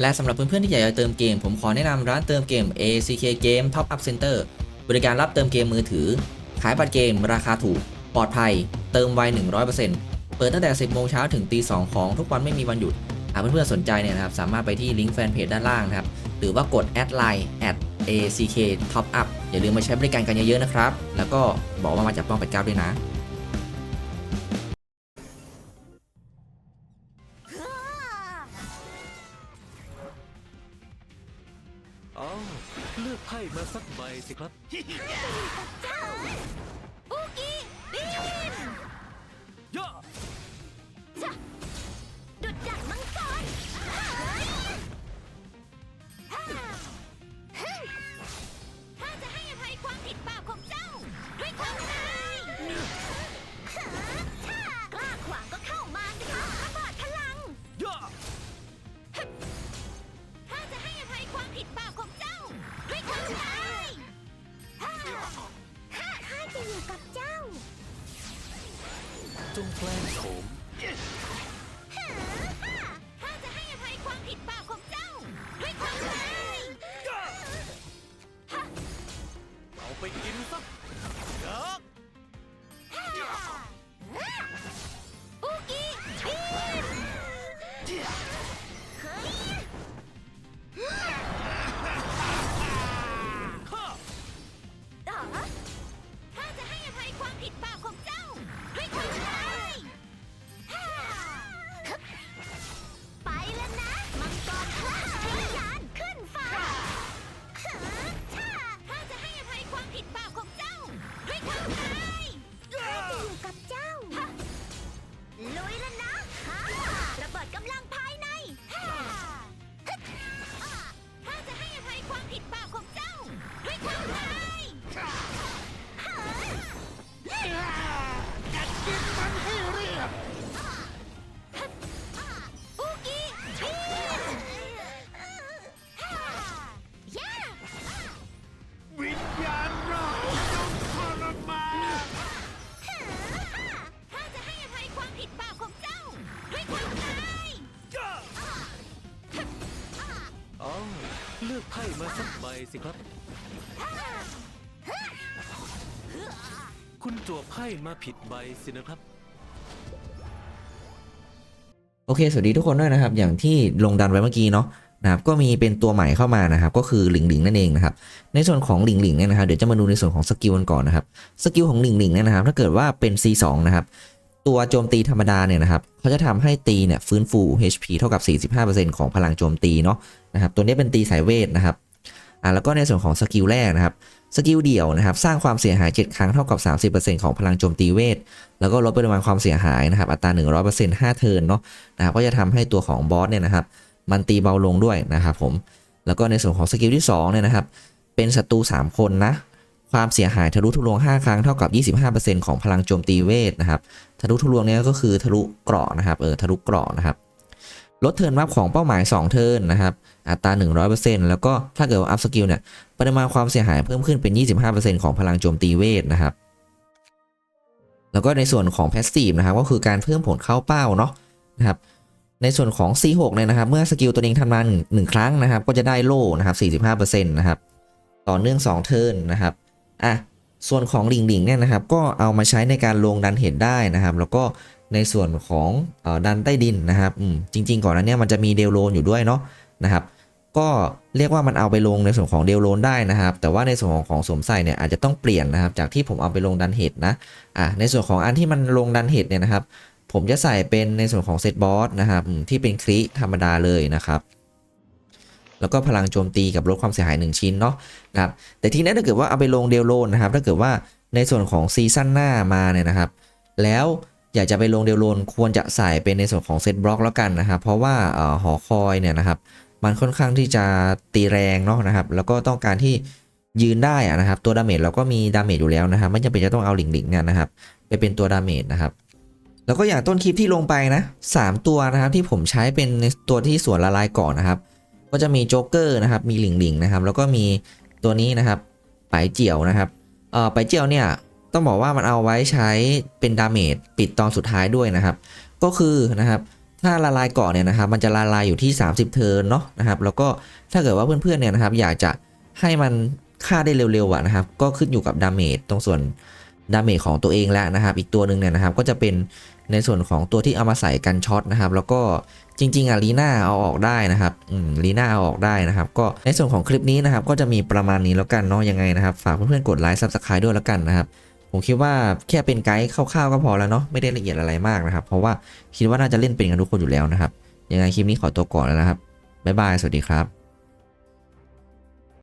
และสำหรับเพื่อนๆที่อยากจะเติมเกม ผมขอแนะนำร้านเติมเกม ACK Game Top Up Center บริการรับเติมเกมมือถือ ขายบัตรเกม ราคาถูก ปลอดภัย เติมไว 100%เปิดตั้งแต่ 10 โมงเช้าถึงตี 2 ของทุกวันไม่มีวันหยุดหากเพื่อนๆสนใจเนี่ยนะครับสามารถไปที่ลิงก์แฟนเพจด้านล่างนะครับ หรือว่ากดแอดไลน์ at ACK Top Up อย่าลืมมาใช้บริการกันเยอะๆนะครับ แล้วก็บอกว่ามาจากป้องเป็ดเก้าด้วยนะ อ้าวเลือกไพ่มาสักใบสิครับอุกิ จงแปลงโฉม เลือกไพ่มาสักใบสิครับ คุณจั่วไพ่มาผิดใบสินะครับ โอเค สวัสดีทุกคนด้วยนะครับ อย่างที่ลงดันไว้เมื่อกี้เนาะนะครับก็มีเป็นตัวใหม่เข้ามานะครับ ก็คือหลิงหลิงนั่นเองนะครับ ในส่วนของหลิงหลิงเนี่ยนะครับเดี๋ยวจะมาดูในส่วนของสกิลกันก่อนนะครับ สกิลของหลิงหลิงเนี่ยนะครับ ถ้าเกิดว่าเป็น C2 นะครับ ตัวโจมตีธรรมดาเนี่ยนะครับเขาจะทำให้ตีเนี่ยฟื้นฟู HP เท่ากับ 45%ของพลังโจมตีเนาะนะครับตัวนี้เป็นตีสายเวทนะครับอ่าแล้วก็ในส่วนของสกิลแรกนะครับสกิลเดี่ยวนะครับสร้างความเสียหาย 7 ครั้งเท่ากับ 30%ของพลังโจมตีเวท แล้วก็ลดปริมาณความเสียหายนะครับอัตรา 100% 5 เทิร์นเนาะนะครับก็จะทำให้ตัวของบอสเนี่ยนะครับมันตีเบาลงด้วยนะครับผมแล้วก็ในส่วนของสกิลที่2เนี่ยนะครับเป็นศัตรู3คนนะ ความเสียหายทะลุทะลวง 5 ครั้งเท่ากับ 25%ของพลังโจมตีเวทนะครับ ทะลุทะลวงเนี่ยก็คือทะลุเกราะนะครับ เออ ทะลุเกราะนะครับ ลดเทิร์นรับของเป้าหมาย 2 เทิร์นนะครับ อัตรา 100%แล้วก็ถ้าเกิดว่าอัพสกิลเนี่ย ปริมาณความเสียหายเพิ่มขึ้นเป็น 25%ของพลังโจมตีเวทนะครับ แล้วก็ในส่วนของ Passive นะครับ ก็คือการเพิ่มผลเข้าเป้าเนาะนะครับ ในส่วนของ C6 เนี่ยนะครับ เมื่อสกิลตัวเองทำงานหนึ่งครั้งนะครับ ก็จะได้โล่นะครับ 45%นะครับ ต่อเนื่อง 2 เทิร์นนะครับ อะส่วนของลิงลิงเนี่ยนะครับก็เอามาใช้ในการลงดันเห็นได้นะครับ แล้วก็ในส่วนของอดันใต้ดินนะครับอืมจริง ๆ ก่อนหนั้นเนี่ยมันจะมีเดลโลนอยู่ด้วยเนาะนะครับ ก็เรียกว่ามันเอาไปลงในส่วนของเดลโลนได้นะครับ แต่ว่าในส่วนของของสวมใส่เนี่ยอาจจะต้องเปลี่ยนนะครับ จากที่ผมเอาไปลงดันเห็ดนะอะในส่วนของอันที่มันลงดันเห็ดเนี่ยนะครับ ผมจะใส่เป็นในส่วนของเซตบอสนะครับที่เป็นคลิธรรมดาเลยนะครับ แล้วก็พลังโจมตีกับลดความเสียหาย 1 ชิ้นเนาะนะครับแต่ทีนี้ถ้าเกิดว่าเอาไปลงเดลโลนนะครับถ้าเกิดว่าในส่วนของซีซั่นหน้ามาเนี่ยนะครับ แล้วอยากจะไปลงเดลโลนควรจะใส่เป็นในส่วนของเซตบล็อกแล้วกันนะครับ เพราะว่าออหอคอยเนี่ยนะครับ มันค่อนข้างที่จะตีแรงเนาะนะครับ แล้วก็ต้องการที่ยืนได้นะครับ ตัวดาเมจเราก็มีดาเมจอยู่แล้วนะครับไม่จำเป็นจะต้องเอาหลิงหลิงเนี่ยนะครับ ไปเป็นตัวดาเมจนะครับ แล้วก็อย่างต้นคลิปที่ลงไปนะสามตัวนะครับที่ผมใช้เป็นตัวที่ส่วนละลายก่อนนะครับ ก็จะมีโจ๊กเกอร์นะครับมีหลิงหลิงนะครับแล้วก็มีตัวนี้นะครับไปเจียวนะครับเอ่อไปเจียวเนี่ยต้องบอกว่ามันเอาไว้ใช้เป็นดาเมจปิดตอนสุดท้ายด้วยนะครับ ก็คือนะครับถ้าละลายเกาะเนี่ยนะครับมันจะละลายอยู่ที่ 30 เทิร์นเนาะนะครับแล้วก็ถ้าเกิดว่าเพื่อนๆเนี่ยนะครับอยากจะให้มันฆ่าได้เร็วๆอะนะครับก็ขึ้นอยู่กับดาเมจตรงส่วนดาเมจของตัวเองแล้วนะครับ อีกตัวหนึ่งเนี่ยนะครับก็จะเป็น ในส่วนของตัวที่เอามาใส่กันช็อตนะครับ แล้วก็จริง ๆอะลีน่าเอาออกได้นะครับ อืมลีน่าเอาออกได้นะครับ ก็ในส่วนของคลิปนี้นะครับ ก็จะมีประมาณนี้แล้วกันเนาะยังไงนะครับ ฝากเพื่อนๆกดไลค์ซับสไครต์ด้วยแล้วกันนะครับ ผมคิดว่าแค่เป็นไกด์คร่าวๆก็พอแล้วเนาะไม่ได้ละเอียดอะไรมากนะครับ เพราะว่าคิดว่าน่าจะเล่นเป็นกันทุกคนอยู่แล้วนะครับ ยังไงคลิปนี้ขอตัวก่อนแล้วนะครับบ๊ายบายสวัสดีครับ